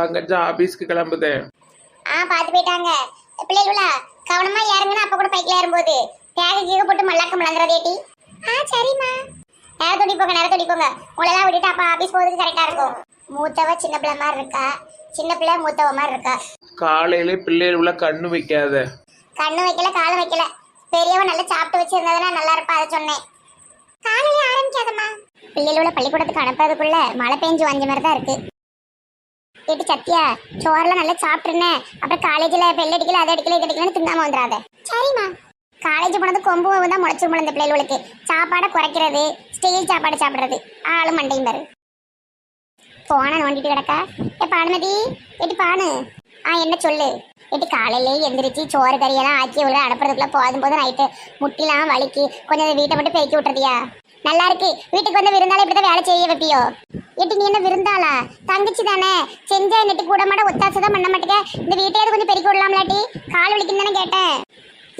பங்கஜா ஆபீஸ்க்கு கிளம்புதே. ஆ பார்த்து போயிட்டாங்க. பிள்ளைகளா கவனமா இறங்குனா அப்ப கூட பைக்ல ஏறும்போது தேக கீக போட்டு மல்லாக்க மலங்குறதேட்டி ஆ சரிம்மா. நேர தொடி போங்க நேர தொடி போங்க உங்களெல்லாம் விட்டுட்டு அப்ப ஆபீஸ் போறதுக்கு கரெக்டா இருக்கும். மூத்தவ சின்ன பிள்ளை மாதிரி இருக்கா? சின்ன பிள்ளை மூத்தவ மாதிரி இருக்கா? காலையிலே பிள்ளைகள கண்ணு வைக்காத. கண்ணு வைக்கல காலும் வைக்கல. பெரியவ நல்லா சாப்பிட்டு வச்சிருந்ததுன்னா நல்லா இருப்பா அதை சொன்னேன். காலையில ஆரம்பிக்காதம்மா. பிள்ளைகளோட பள்ளிக்கூடத்துக்கு அனுப்புறதுக்குள்ள மழை பெஞ்சு வந்த மாதிரி தான் இருக்கு. கேட்டு சத்தியா சோறெல்லாம் நல்லா சாப்பிட்டுருனேன். அப்புறம் காலேஜில் பெல் அடிக்கல அதை அடிக்கல இது அடிக்கலன்னு தின்னாம வந்துடாத சரிம்மா. காலேஜ் போனது கொம்பு தான் முளைச்சு முளைந்த பிள்ளைகளுக்கு. சாப்பாடை குறைக்கிறது ஸ்டீல் சாப்பாடு சாப்பிட்றது. ஆளும் மண்டையும் பாரு. போன நோண்டிட்டு கிடக்கா. ஏ பானுமதி எட்டி பானு. ஆ என்ன சொல்லு. எட்டி காலையிலே எந்திரிச்சு சோறு கறியெல்லாம் ஆக்கி உள்ள அனுப்புறதுக்குள்ள போதும் போதும் நைட்டு முட்டிலாம் வலிக்கு. கொஞ்சம் வீட்டை மட்டும் பெருக்கி விட்டுறதியா நல்லா இருக்கு. வீட்டுக்கு வந்து விருந்தாலும் இப்படி வேலை செய்ய வைப்பியோ? எட்டி நீ என்ன விருந்தாளா? தங்கச்சி தானே. செஞ்சா நெட்டு கூட மாட ஒத்தாசை தான் பண்ண மாட்டேங்க. இந்த வீட்டையாவது கொஞ்சம் பெருக்கி விடலாம்லாட்டி. கால் வலிக்கும் தானே கேட்டேன்.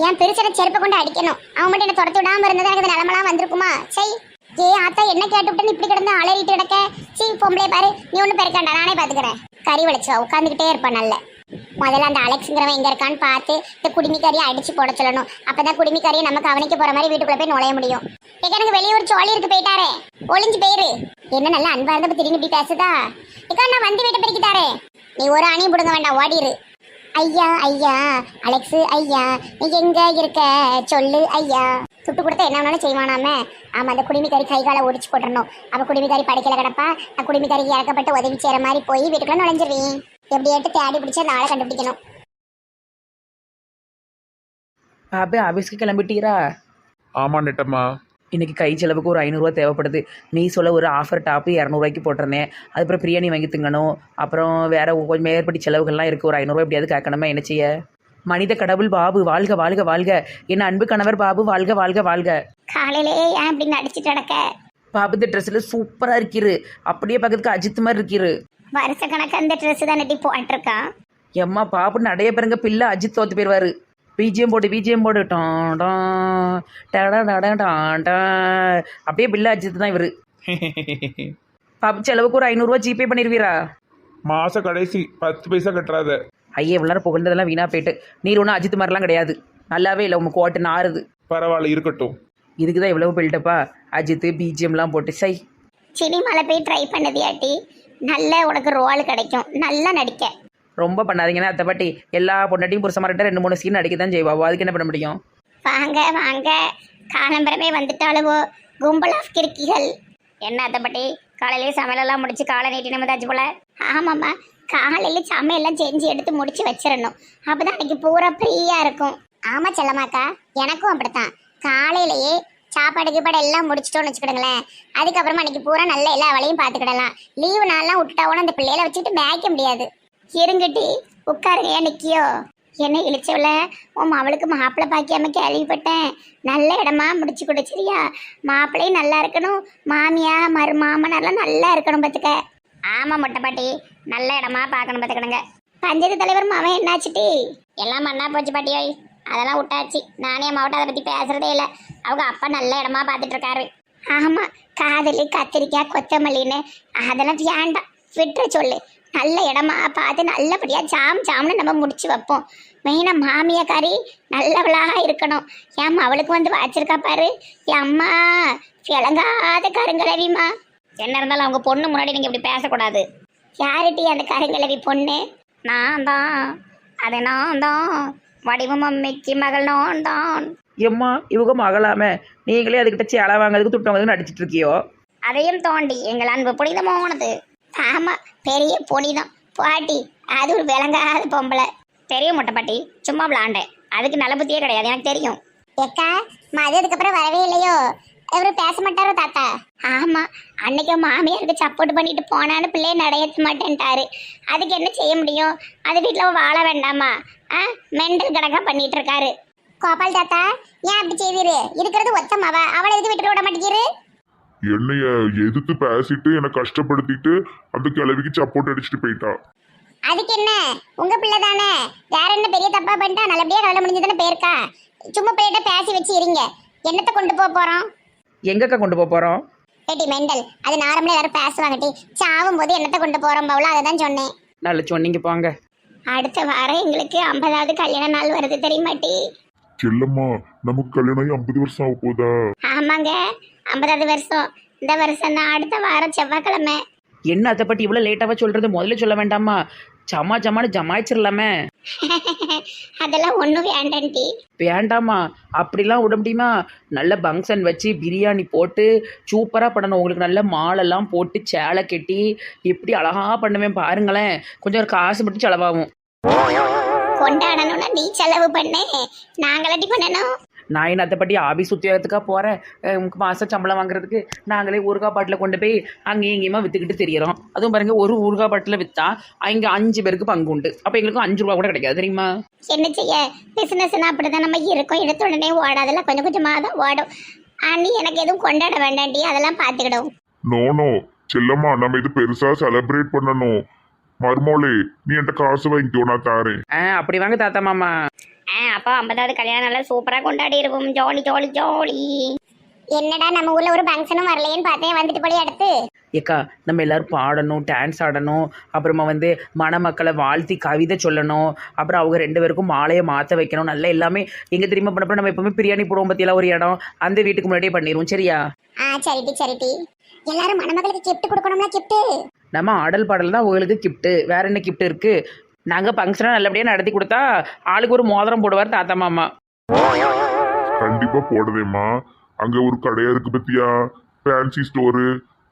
என் பெருசட செருப்பை கொண்டு அடிக்கணும். அவன் மட்டும் என்ன துரத்து விடாம இருந்தது எனக்கு இந்த நிலமெல்லாம் வந்திருக்குமா? சரி ஏ ஆத்தா என்ன கேட்டுவிட்டு இப்படி கிடந்து அலறிட்டு கிடக்க? சீ பொம்பளை பாரு. நீ ஒன்றும் பெருக்காண்டா நானே பாத்துக்கிறேன். கறி வளைச்சா உட்காந்துக்கிட்டே இருப்பான் நல்ல. முதல்ல அந்த அலெக்ஸுங்கிறவன் எங்க இருக்கான்னு பார்த்து இந்த குடிமிக்காரியை அடிச்சு போட சொல்லணும். அப்பதான் தான் குடிமிக்காரியை நம்ம கவனிக்க போற மாதிரி வீட்டுக்குள்ள போய் நுழைய முடியும். ஏக்கா எனக்கு வெளியே ஒரு சோழி இருக்கு போயிட்டாரே. ஒளிஞ்சு போயிரு. என்ன நல்லா அன்பா இருந்தப்ப திரும்பி பேசுதா? ஏக்கா நான் வந்து வீட்டை பெருக்கிட்டாரே. நீ ஒரு அணியும் பிடுங்க வேண்டாம் ஓடிரு. ஐயா ஐயா அலெக்ஸ் ஐயா நீ எங்க இருக்க? சொல்லு ஐயா. சுட்டு கொடுத்தா என்ன வேணாலும் செய்வானாமே. ஆமா அந்த குடிமிக்காரி கை காலை ஒடிச்சு போட்டுறணும். அப்ப குடிமிக்காரி படைக்கல கிடப்பா. நான் குடிமிக்காரிக்கு இறக்கப்பட்டு உதவி செய்யற மாதிரி போய் வீட்டுக்குள்ள நுழைஞ்சிருவேன் எப்படியாட்டு தேடி பிடிச்சி அந்த ஆளை கண்டுபிடிக்கணும். பாபு ஆஃபீஸ்க்கு கிளம்பிட்டீரா? ஆமா நெட்டம்மா. இன்னைக்கு கை செலவுக்கு ஒரு ஐநூறுரூவா தேவைப்படுது. மீஷோவில் ஒரு ஆஃபர் டாப்பு இரநூறுவாய்க்கு போட்டிருந்தேன். அதுக்கப்புறம் பிரியாணி வாங்கி திங்கணும். அப்புறம் வேற கொஞ்சம் மேற்படி செலவுகள்லாம் இருக்குது ஒரு ஐநூறுரூவா எப்படியாவது கேட்கணுமா? என்ன செய்ய? மனித கடவுள் பாபு வாழ்க வாழ்க வாழ்க. என் அன்பு கணவர் பாபு வாழ்க வாழ்க வாழ்க. காலையிலே ஏன் இப்படி நடிச்சிட்டு நடக்க? பாபு இந்த ட்ரெஸ்ஸில் சூப்பராக இருக்கிறு. அப்படியே பக்கத்துக்கு அஜித் மாதிரி இருக்கிறு. வருஷ கணக்கு அந்த ட்ரெஸ் தான் நட்டி போட்டிருக்கான் எம்மா பாப்பு நிறைய பேருங்க பிள்ளை அஜித் தோத்து போயிடுவாரு பிஜிஎம் போடு பிஜிஎம் போடு டான் டான் டடா டடா டான் டான். அப்படியே பிள்ளை அஜித் தான் இவரு. பாப்பு செலவுக்கு ஒரு ஐநூறுரூவா ஜிபே பண்ணிடுவீரா மாச கடைசி பத்து பைசா கட்டுறாத. ஐயே இவ்வளோ நேரம் புகழ்ந்ததெல்லாம் வீணா போயிட்டு. நீர் ஒன்றும் அஜித் மாதிரிலாம் கிடையாது. நல்லாவே இல்லை உங்க கோட்டை நாறுது. பரவாயில்ல இருக்கட்டும். இதுக்கு தான் இவ்வளவு பில்டப்பா அஜித் பிஜிஎம்லாம் போட்டு சை. சினிமாவில் போய் ட்ரை பண்ணதியாட்டி நல்ல உனக்கு ரோல் கிடைக்கும். நல்லா நடிக்க. ரொம்ப பண்ணாதீங்கன்னா அத்தை பாட்டி எல்லா பொண்டாட்டியும் புருஷமார்கிட்ட ரெண்டு மூணு சீன் அடிக்க தான் செய்வாவோ அதுக்கு என்ன பண்ண முடியும்? வாங்க வாங்க. காலம்பரமே வந்துட்டாலவோ கும்பல் ஆஃப் கிறுக்கிகள். என்ன அத்தைப்பட்டி காலையிலேயே சமையலெல்லாம் முடிச்சு காலை நீட்டி நம்ம தாச்சு போல. ஆமாம்மா. காலையில சமையல்லாம் செஞ்சு எடுத்து முடிச்சு வச்சிடணும். அப்பதான் அன்னைக்கு பூரா ஃப்ரீயா இருக்கும். ஆமா செல்லமாக்கா எனக்கும் அப்படித்தான். காலையிலேயே சாப்பாடு கீப்பாடு எல்லாம் முடிச்சிட்டோம்னு வச்சுக்கிடுங்களேன். அதுக்கப்புறமா அன்னைக்கு பூரா நல்ல எல்லா வேலையும் பார்த்துக்கிடலாம். லீவு நாள்லாம் விட்டுட்டாவோன்னு அந்த பிள்ளையில வச்சுக்கிட்டு மேய்க்க முடியாது. இருங்கட்டி உட்காருங்க நிக்கியோ. என்ன இழிச்சவள? உன் அவளுக்கு மாப்பிள்ளை பாக்கியாம கேள்விப்பட்டேன். நல்ல இடமா முடிச்சு கொடு சரியா? மாப்பிள்ளையும் நல்லா இருக்கணும். மாமியா மரு மாமனார்லாம் நல்லா இருக்கணும் பார்த்துக்க ஆமா மொட்டை பாட்டி. நல்ல இடமா பார்க்கணும் பார்த்துக்கணுங்க பஞ்சாயத்து தலைவர் மாவன் என்னாச்சுட்டி எல்லாம் மண்ணா போச்சு பாட்டியோய் அதெல்லாம் விட்டாச்சு. நானே மாவட்டம் அதை பத்தி பேசுறதே இல்லை. அவங்க அப்பா நல்ல இடமா பார்த்துட்டு இருக்காரு. ஆமா காதலி கத்திரிக்காய் கொத்தமல்லின்னு. அதெல்லாம் வேண்டாம். விட்டுற சொல்லு. நல்ல இடமா பார்த்து நல்லபடியா ஜாம் ஜாம்னு நம்ம முடிச்சு வைப்போம். மெயினா மாமியக்காரி நல்லவளா இருக்கணும். ஏம்மா அவளுக்கு வந்து வச்சிருக்கா பாரு. அம்மா விளங்காத கருங்கலவிமா என்ன இருந்தாலும் அவங்க பொண்ணு முன்னாடி நீங்க இப்படி பேசக்கூடாது. யாருட்டி அந்த கருங்கலவி பொண்ணு? நான் தான். அது நான் தான். வடிவம் அம்மைக்கு மகள் நான் தான். எம்மா இவங்க மகளாம. நீங்களே அதுக்கிட்ட சேலை வாங்குறதுக்கு துட்டு வாங்குறதுக்கு நடிச்சிட்டு இருக்கியோ? அதையும் தோண்டி எங்கள் அன்பு புனிதமானது. ஆமா பெரிய புனிதம் பாட்டி அது ஒரு விளங்காத பொம்பளை. பெரிய மொட்டை பாட்டி சும்மா விளாண்டேன். அதுக்கு நல்ல புத்தியே கிடையாது எனக்கு தெரியும். ஏக்கா மதியத்துக்கு அப்புறம் வரவே இல்லையோ? இவரு பேச மாட்டாரோ தாத்தா? ஆமா அன்னைக்கு மாமியாருக்கு சப்போர்ட் பண்ணிட்டு போனான்னு பிள்ளைய நடையத்த மாட்டேன்ட்டாரு. அதுக்கு என்ன செய்ய முடியும்? அது வீட்டில் வாழ வேண்டாமா? ஆ மெண்டல் கணக்கா பண்ணிட்டு இருக்காரு. கோபால் தாத்தா ஏன் அப்படி செய்வீரு இருக்கிறது ஒத்தமாவ? அவளை எதுக்கு விட்டுட்டு விட மாட்டேங்கிறீரு? என்னைய எதிர்த்து பேசிட்டு என்னை கஷ்டப்படுத்திட்டு அந்த கிழவிக்கு சப்போர்ட் அடிச்சுட்டு போயிட்டா. அதுக்கு என்ன? உங்க பிள்ளை தானே. வேற என்ன பெரிய தப்பா பண்ணிட்டா? நல்லபடியா கல்யாணம் முடிஞ்சதானே போயிருக்கா? சும்மா பிள்ளைகிட்ட பேசி வச்சு இருங்க. என்னத்தை கொண்டு போக போறோம்? எங்கக்கா கொண்டு போக போறோம்? ஏட்டி மெண்டல் அது நார்மலா எல்லாரும் பேசுவாங்க டி. சாவும் போது என்னத்தை கொண்டு போறோம் பவுல? அதை தான் சொன்னேன். நல்ல சொன்னீங்க போங்க. அடுத்த வாரம் எங்களுக்கு ஐம்பதாவது கல்யாண நாள் வருது தெரியுமாட்டி செல்லம்மா நமக்கு கல்யாணம் ஐம்பது வருஷம் ஆக போதா ஆமாங்க. ஐம்பதாவது வருஷம். இந்த வருஷம் தான் அடுத்த வாரம் செவ்வாய்க்கிழமை. என்ன அதை பற்றி இவ்வளோ லேட்டாக சொல்கிறது முதல்ல சொல்ல வேண்டாமா? ஜமா ஜமான்னு ஜமாய்ச்சிடலாமே அதெல்லாம் ஒன்றும் வேண்டான்டி வேண்டாமா? அப்படிலாம் விட முடியுமா? நல்ல பங்க்ஷன் வச்சு பிரியாணி போட்டு சூப்பராக பண்ணணும். உங்களுக்கு நல்ல மாலெல்லாம் போட்டு சேலை கட்டி எப்படி அழகாக பண்ணுவேன் பாருங்களேன். கொஞ்சம் ஒரு காசு மட்டும் செலவாகும். கொண்டாடணும்னா நீ செலவு பண்ணு. நாங்களாட்டி பண்ணணும். நான் என்ன அதை பற்றி ஆபீஸ் உத்தியோகத்துக்காக போகிறேன் உங்களுக்கு மாதம் சம்பளம் வாங்குறதுக்கு நாங்களே ஊறுகாய் பாட்டில் கொண்டு போய் அங்கேயும் இங்கேயுமா விற்றுக்கிட்டு தெரியறோம். அதுவும் பாருங்க ஒரு ஊறுகாய் பாட்டில் விற்றா இங்கே அஞ்சு பேருக்கு பங்கு உண்டு. அப்போ எங்களுக்கு அஞ்சு ரூபா கூட கிடைக்காது தெரியுமா? என்ன செய்ய? பிசினஸ்னா அப்படிதான் நம்ம இருக்கோம். எடுத்த உடனே ஓடாதெல்லாம் கொஞ்சம் கொஞ்சமாக தான் ஓடும். நீ எனக்கு எதுவும் கொண்டாட வேண்டாண்டி அதெல்லாம் பார்த்துக்கிடும் நோ நோ செல்லம்மா நம்ம இது பெருசா செலிப்ரேட் பண்ணணும். மருமோளே நீ என்கிட்ட காசு வாங்கிக்கோ நான் தாரேன். ஆ அப்படி வாங்க தாத்தா மாமா. ஆ அப்போ ஐம்பதாவது கல்யாணம் நல்லா சூப்பராக கொண்டாடிடுவோம் ஜாலி ஜாலி ஜாலி. என்னடா நம்ம ஊர்ல ஒரு ஃபங்க்ஷனும் வரலையேன்னு பார்த்தேன். வந்துட்டு போய் அடுத்து. ஏக்கா நம்ம எல்லாரும் பாடணும் டான்ஸ் ஆடணும் அப்புறமா வந்து மணமக்களை வாழ்த்தி கவிதை சொல்லணும் அப்புறம் அவங்க ரெண்டு பேருக்கும் மாலையை மாற்ற வைக்கணும் நல்லா எல்லாமே எங்கே தெரியுமா பண்ணப்போ நம்ம எப்பவுமே பிரியாணி போடுவோம் பற்றியெல்லாம் ஒரு இடம். அந்த வீட்டுக்கு முன்னாடியே பண்ணிடுவோம் சரியா? ஆ சரிட்டி சரிட்டி எல்லாரும் மணமகளுக்கு கிஃப்ட் கொடுக்கணும்ல கிஃப்ட் நம்ம ஆடல் பாடல் தான் உங்களுக்கு கிஃப்ட்டு வேற என்ன கிஃப்ட் இருக்கு? நாங்கள் ஃபங்க்ஷனை நல்லபடியாக நடத்தி கொடுத்தா ஆளுக்கு ஒரு மோதிரம் போடுவார் தாத்தா மாமா. கண்டிப்பா போடுதேம்மா அங்க ஒரு கடையா இருக்கு பத்தியா? ஃபேன்சி ஸ்டோரு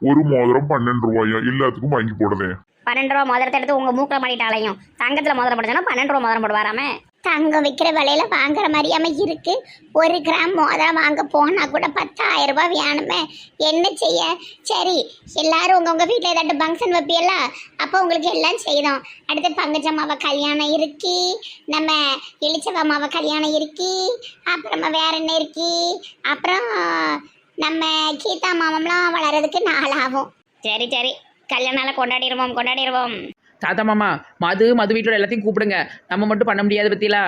ஒரு மோதிரம் பன்னெண்டு ரூபாயா எல்லாத்துக்கும் வாங்கி போடுதேன் பன்னெண்டு ரூபா மோதிரத்தை எடுத்து உங்க மூக்கில் மாட்டிட்டாலையும். தங்கத்துல மோதிரம் போடுச்சுன்னா பன்னெண்டு ரூபா மோதிரம் போடுவாராமே. தங்கம் விற்கிற விலையில வாங்குற மாதிரியாம இருக்கு. ஒரு கிராம் மோதிரம் வாங்க போனா கூட பத்தாயிரம் ரூபாய் வேணுமே. என்ன செய்ய? சரி எல்லாரும் உங்க உங்க வீட்டில் ஏதாட்டும் ஃபங்க்ஷன் வைப்பியல்ல? அப்போ உங்களுக்கு எல்லாம் செய்தோம் அடுத்து பங்கஜம்மாவை கல்யாணம் இருக்கி நம்ம எலிச்சவம்மாவை கல்யாணம் இருக்கி அப்புறமா வேற என்ன இருக்கு? அப்புறம் நம்ம கீதா மாமம்லாம் வளர்றதுக்கு நாளாகும். சரி சரி. கல்யாணம் கொண்டாடிடுவோம் கொண்டாடிடுவோம். தாத்தா மாமா மது மது வீட்டோட எல்லாத்தையும் கூப்பிடுங்க. நம்ம மட்டும் பண்ண முடியாது பத்திலா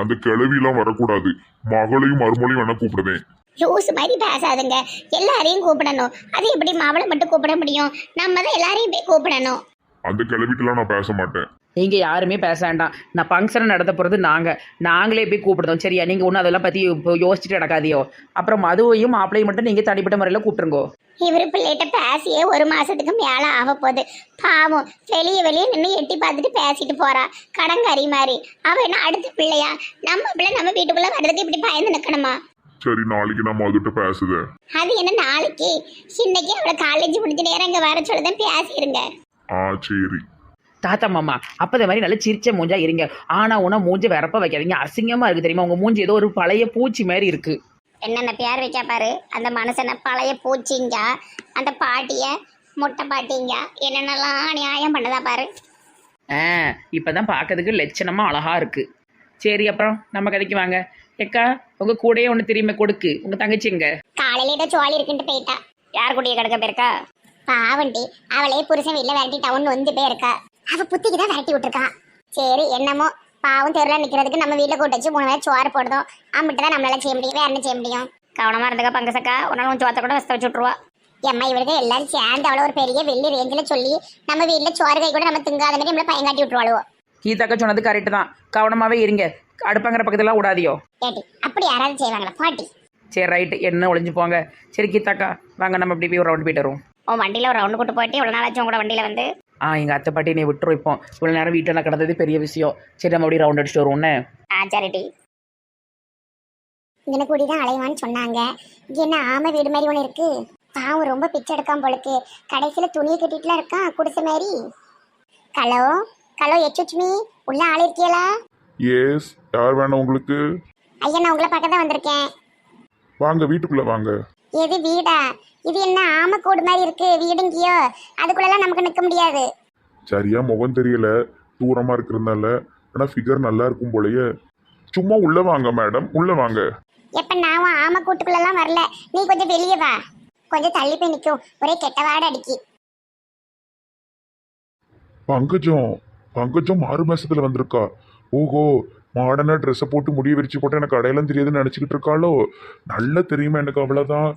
அந்த கிளவிலாம் வரக்கூடாது. மகளையும் மருமகளையும் வேணா கூப்பிடுவேன். லூஸ் மாதிரி பேசாதுங்க. எல்லாரையும் கூப்பிடணும். அது எப்படி மாவளை மட்டும் கூப்பிட முடியும்? நம்ம தான் எல்லாரையும் போய் கூப்பிடணும். அந்த கிளவிட்டெல்லாம் நான் பேச மாட்டேன். நீங்கள் யாருமே பேச வேண்டாம். நான் ஃபங்க்ஷனை நடத்த போகிறது நாங்கள் நாங்களே போய் கூப்பிடுதோம் சரியா? நீங்கள் ஒன்றும் அதெல்லாம் பற்றி யோசிச்சுட்டு நடக்காதியோ. அப்புறம் மதுவையும் மாப்பிளையும் மட்டும் நீங்கள் தனிப்பட்ட முறையில் கூப்பிட்டுருங்கோ. இவர் பிள்ளைகிட்ட பேசியே ஒரு மாசத்துக்கு மேல ஆக போகுது. பாவம். வெளியே வெளியே நின்று எட்டி பார்த்துட்டு பேசிட்டு போறா. கடங்காரி மாதிரி. அவ என்ன அடுத்த பிள்ளையா? நம்ம பிள்ளை நம்ம வீட்டுக்குள்ள வர்றதுக்கு இப்படி பயந்து நிக்கணுமா? சரி நாளைக்கு நான் மதுட்ட பேசுதேன் அது என்ன நாளைக்கு? இன்னைக்கு அவளை காலேஜ் முடிஞ்ச நேரம் இங்க வர சொல்லுதான் பேசிருங்க. ஆ சரி. தாத்தா மாமா அப்போ மாதிரி நல்லா சிரிச்ச மூஞ்சா இருங்க. ஆனால் உனா மூஞ்சி வரப்ப வைக்காதீங்க. அசிங்கமாக இருக்குது தெரியுமா? உங்கள் மூஞ்சி ஏதோ ஒரு பழைய பூச்சி மாதிரி இருக்குது என்னென்ன பேர் வைக்க பாரு? அந்த மனுஷனை பழைய பூச்சிங்க அந்த பாட்டிய முட்டை பாட்டிங்க என்னென்னலாம் நியாயம் பண்ணதா பாரு? ஆ இப்போ தான் பார்க்கறதுக்கு லட்சணமாக அழகாக இருக்குது சரி அப்புறம் நம்ம கதைக்கு வாங்க. ஏக்கா உங்கள் கூடயே ஒன்று தெரியுமே கொடுக்கு. உங்கள் தங்கச்சி எங்க? காலையில ஏதோ சோழி இருக்குன்ட்டு போயிட்டா. யார் குடிய கிடக்க போயிருக்கா? பாவண்டி அவளே புருஷன் வீட்டுல விரட்டி டவுன் வந்து போயிருக்கா. அவ புத்திக்கு தான் விரட்டி விட்டுருக்கா. சரி என்னமோ பாவம் தெருல நிக்கிறதுக்கு நம்ம வீட்டுல கூட்டு வச்சு மூணு பேர் சோறு போடுதோம் அம்பிட்டு தான் நம்மளால செய்ய முடியும். வேற என்ன செய்ய முடியும்? கவனமா இருந்துக்கா பங்கசக்கா. ஒரு நாள் உன் சோத்தை கூட வசத்த வச்சு விட்டுருவா. எம்மா இவருக்கு எல்லாரும் சேர்ந்து அவளை ஒரு பெரிய வெள்ளி ரேஞ்சில் சொல்லி நம்ம வீட்டுல சோறு கை கூட நம்ம திங்காத மாதிரி நம்மள பயங்காட்டி விட்டுருவாளுவோ. கீதாக்கா சொன்னது கரெக்டு தான். கவனமாகவே இருங்க. அடுப்பாங்கிற பக்கத்துலாம் விடாதியோ. ஏட்டி அப்படி யாராவது செய்வாங்களா? பாட்டி. சரி ரைட்டு என்ன ஒளிஞ்சு போங்க. சரி கீதாக்கா வாங்க நம்ம இப்படி போய் ஒரு ரவுண்ட் போயிட்டு வருவோம். உன் வண்டியில ஒரு ரவுண்டு கூட்டு போயிட்டு இவ்வளவு நாளாச்சும் கூட வண்டியில வந்து ஆ எங்கள் அத்தை பாட்டி நீ விட்டுரும் இப்போ. இவ்வளோ நேரம் வீட்டில் நான் கிடந்தது பெரிய விஷயம். சரி நம்ம அப்படியே ரவுண்ட் அடிச்சுட்டு வருவோன்னே ஆ சரிடி இங்கன கூடி தான் அலைவான்னு சொன்னாங்க. இங்க என்ன ஆமை வீடு மாதிரி ஒன்று இருக்கு? பாவம் ரொம்ப பிச்சை எடுக்காம போலுக்கு. கடைசியில் துணியை கட்டிட்டுலாம் இருக்கான் குடிசை மாதிரி. ஹலோ ஹலோ எச்சுச்சுமி உள்ள ஆள் இருக்கியலா? எஸ் யார் வேணும் உங்களுக்கு? ஐயா நான் உங்களை பார்க்க தான் வந்திருக்கேன். வாங்க வீட்டுக்குள்ள வாங்க. எது வீடா? இது என்ன ஆமை கூடு மாதிரி இருக்கு? வீடுங்கியோ? அதுக்குள்ளெல்லாம் நமக்கு நிற்க முடியாது. சரியா முகம் தெரியல. தூரமா இருக்கிறதுனால. ஆனா ஃபிகர் நல்லா இருக்கும் போலயே. சும்மா உள்ள வாங்க மேடம் உள்ள வாங்க. எப்ப நான் உன் ஆமை கூட்டுக்குள்ளெல்லாம் வரல. நீ கொஞ்சம் வெளியே வா. கொஞ்சம் தள்ளி போய் நிற்கும் ஒரே கெட்ட வாடை அடிக்கி. பங்கஜம். பங்கஜம் மாறு மாசத்துல வந்திருக்கா. ஓஹோ மாடர்னா ட்ரெஸ்ஸை போட்டு முடிய விரிச்சு போட்டு எனக்கு அடையாளம் தெரியாதுன்னு நினச்சிக்கிட்டு இருக்காளோ? நல்லா தெரியுமா எனக்கு அவ்வளோதான்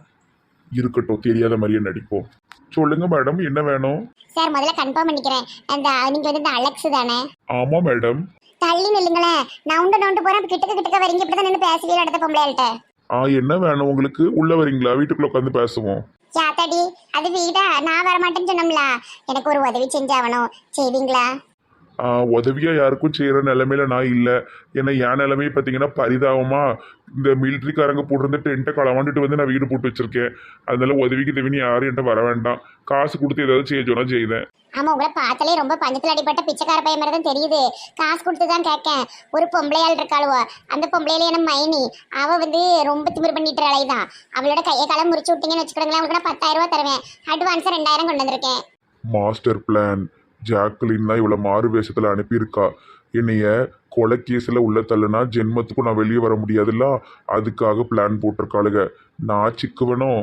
இருக்கட்டும் தெரியாத மாதிரியே நடிப்போம். சொல்லுங்க மேடம் என்ன வேணும்? சார் முதல்ல கன்ஃபார்ம் பண்ணிக்கிறேன். அந்த நீங்க வந்து இந்த அலெக்ஸ் தானே? ஆமா மேடம் தள்ளி நில்லுங்களேன் நவுண்டு நவுண்டு போறேன். அப்ப கிட்டக்க கிட்டக்க வரீங்க. இப்படிதான் நின்று பேசுவீங்க அடுத்த பொம்பளைகள்ட்ட ஆ என்ன வேணும் உங்களுக்கு? உள்ள வரீங்களா? வீட்டுக்குள்ள உட்காந்து பேசுவோம். யாத்தாடி அது வீடா? நான் வர மாட்டேன்னு சொன்னோம்ல. எனக்கு ஒரு உதவி செஞ்சாகணும். செய்வீங்களா? ஆ, உதவியா யாருக்கும் செய்யற நிலைமையில நான் இல்லை. ஏன்னா என் நிலைமையை பார்த்தீங்கன்னா பரிதாபமா இந்த மிலிட்ரிக்காரங்க போட்டிருந்த டென்ட்டை களவாண்டுட்டு வந்து நான் வீடு போட்டு வச்சிருக்கேன். அதனால உதவிக்கு தேவின்னு யாரும் என்கிட்ட வர வேண்டாம். காசு கொடுத்து ஏதாவது செய்ய சொன்னா செய்தேன் ஆமா உங்களை பார்த்தாலே ரொம்ப பஞ்சத்துல அடிப்பட்ட பிச்சைக்கார பையன் மாதிரி தான் தெரியுது. காசு கொடுத்து தான் கேட்கேன். ஒரு பொம்பளையாள் இருக்காளுவோ அந்த பொம்பளையில என்ன மைனி? அவ வந்து ரொம்ப திமிர் பண்ணிட்டு அலைதான் அவளோட கையை காலம் முறிச்சு விட்டீங்கன்னு வச்சுக்கோங்களேன் உங்களுக்கு நான் பத்தாயிரம் ரூபாய் தருவேன். அட்வான்ஸா ரெண்டாயிரம் கொண்டு வந்திருக்கேன். மாஸ்டர் பிளான் ஜாக்லின் தான் இவ்வளோ மாறு வேஷத்தில் அனுப்பியிருக்கா. என்னைய கொலை கேஸில் உள்ள தள்ளுனா ஜென்மத்துக்கும் நான் வெளியே வர முடியாதுல்ல? அதுக்காக பிளான் போட்டிருக்காளுங்க நான் சிக்குவனும்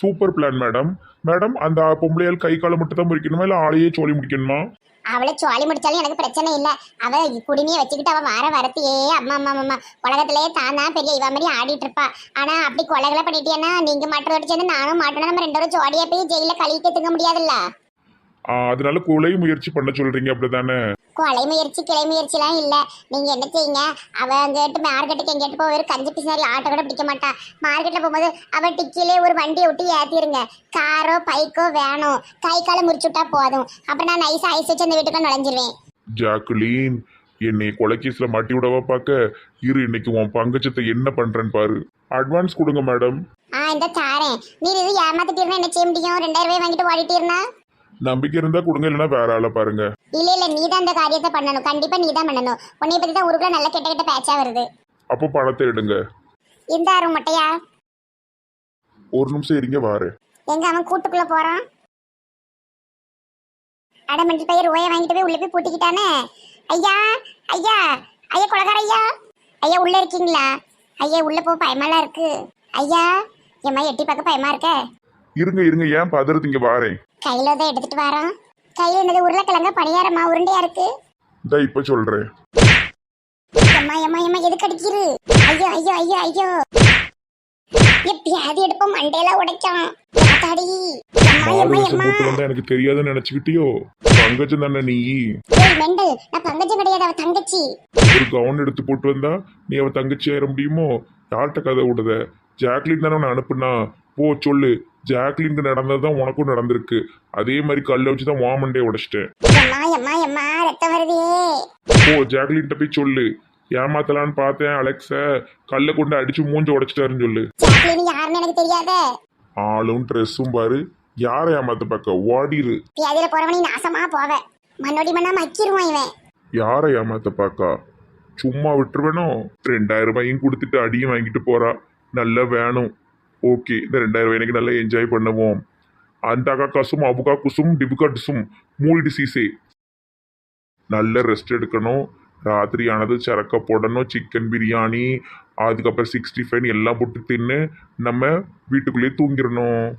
சூப்பர் பிளான் மேடம் மேடம் அந்த பொம்பளையால் கை காலை மட்டும் தான் முடிக்கணுமா இல்லை ஆளையே சோழி முடிக்கணுமா? அவளை சோழி முடிச்சாலும் எனக்கு பிரச்சனை இல்லை. அவ குடுமையை வச்சுக்கிட்டு அவ வார வரத்தையே அம்மா அம்மா அம்மா உலகத்திலேயே தான் தான் பெரிய இவ மாதிரி ஆடிட்டு இருப்பா. ஆனா அப்படி கொலைகளை பண்ணிட்டேன்னா நீங்க மாட்டுறதோட சேர்ந்து நானும் மாட்டணும் நம்ம ரெண்டு பேரும் ஜோடியா போய் ஜெயில கழிக்க தூங்க முடியாதுல்ல? அதனால கொலை முயற்சி பண்ண சொல்றீங்க அப்படிதானே? கொலை முயற்சி கிளை முயற்சிலாம் இல்ல. நீங்க என்ன செய்யுங்க? அவ அங்கிட்டு மார்க்கெட்டுக்கு எங்கிட்டு போய் ஒரு கஞ்சி பிசினாரி ஆட்டோ கூட பிடிக்க மாட்டா. மார்க்கெட்ல போகும்போது அவ டிக்கிலே ஒரு வண்டியை விட்டு ஏத்திருங்க. காரோ பைக்கோ வேணும் கை காலை முறிச்சு விட்டா போதும். அப்புறம் நான் நைஸ் ஐஸ் வச்சு அந்த வீட்டுக்குள்ள நுழைஞ்சிருவேன். ஜாக்குலீன் என்னை கொலை கேஸில் மாட்டி விடவா பார்க்க? இரு இன்னைக்கு உன் பங்கச்சத்தை என்ன பண்றேன்னு பாரு. அட்வான்ஸ் கொடுங்க மேடம் ஆ இந்த தாரேன். நீ இது ஏமாத்திட்டீர்னா என்ன செய்ய முடியும்? ரெண்டாயிரம் ரூபாய் வாங்கிட்டு ஓடிட்டீர்னா? நம்பிக்கை இருந்தா கொடுங்க இல்லைன்னா வேற ஆளை பாருங்க. இல்ல இல்ல நீ தான் இந்த காரியத்தை பண்ணணும். கண்டிப்பா நீ தான் பண்ணணும். உன்னை பத்தி தான் ஊருக்குள்ள நல்ல கெட்ட கெட்ட பேச்சா வருது. அப்போ பணத்தை எடுங்க. இந்த ஆறு மட்டையா. ஒரு நிமிஷம் இருங்க வாரு எங்க அவன் கூட்டுக்குள்ள போறான்? அடமண்டி பையர் ஓய வாங்கிட்டு போய் உள்ள போய் பூட்டிக்கிட்டானே. ஐயா ஐயா ஐயா கொலகார ஐயா. ஐயா உள்ள இருக்கீங்களா? ஐயா உள்ள போ பயமாலாம் இருக்கு. ஐயா ஏம்மா எட்டி பார்க்க பயமா இருக்க? இருங்க இருங்க ஏன் பதறதுங்க வாரேன். கையில தான் எடுத்துட்டு வரோம் கையில என்னது உருளைக்கிழங்க பணியாரமா உருண்டையா இருக்கு? இந்த இப்ப சொல்றேன். எம்மா எம்மா எம்மா எதுக்கு அடிக்கிறு? ஐயோ ஐயோ ஐயோ ஐயோ. எப்பயாவது எடுப்போம் மண்டையில உடைக்கும் தாடி எம்மா மூட்டு வந்தா எனக்கு தெரியாதுன்னு நினைச்சுக்கிட்டியோ? பங்கஜம் தானே நீ? ஏய் மெண்டல் நான் பங்கஜம் கிடையாது அவ தங்கச்சி. ஒரு கவுன் எடுத்து போட்டு வந்தா நீ அவ தங்கச்சி ஏற முடியுமோ? யார்கிட்ட கதை விடுத ஜாக்லின் தானே உன்னை அனுப்புனா? போ சொல்லு. ஜாக்லினுக்கு நடந்தது தான் உனக்கும் நடந்திருக்கு. அதே மாதிரி கல்லை வச்சு தான் வாமண்டே உடைச்சிட்டேன். போ ஜாக்லின்ட்ட போய் சொல்லு. ஏமாத்தலான்னு பார்த்தேன் அலெக்ஸ. கல்லை கொண்டு அடிச்சு மூஞ்ச உடைச்சிட்டாருன்னு சொல்லு. ஆளும் ட்ரெஸ்ஸும் பாரு. யாரை ஏமாத்த பார்க்க? ஓடிரு. வியாதியில போறவனி நாசமா போவ. மண்ணோடி மண்ணா மக்கிருவான் இவன். யாரை ஏமாத்த பார்க்கா? சும்மா விட்டுருவேனோ? ரெண்டாயிரம் ரூபாயும் கொடுத்துட்டு அடியும் வாங்கிட்டு போறா. நல்லா வேணும். ஓகே இந்த ரெண்டாயிரம் ரூபாய் எனக்கு நல்லா என்ஜாய் பண்ணுவோம். அந்த அக்கா கசும் அபுகா குசும் டிபுகா டிசும் மூடிட்டு நல்ல ரெஸ்ட் எடுக்கணும். ராத்திரி ஆனது சரக்க போடணும் சிக்கன் பிரியாணி அதுக்கப்புறம் சிக்ஸ்டி ஃபைவ் எல்லாம் போட்டு தின்னு நம்ம வீட்டுக்குள்ளேயே தூங்கிடணும்.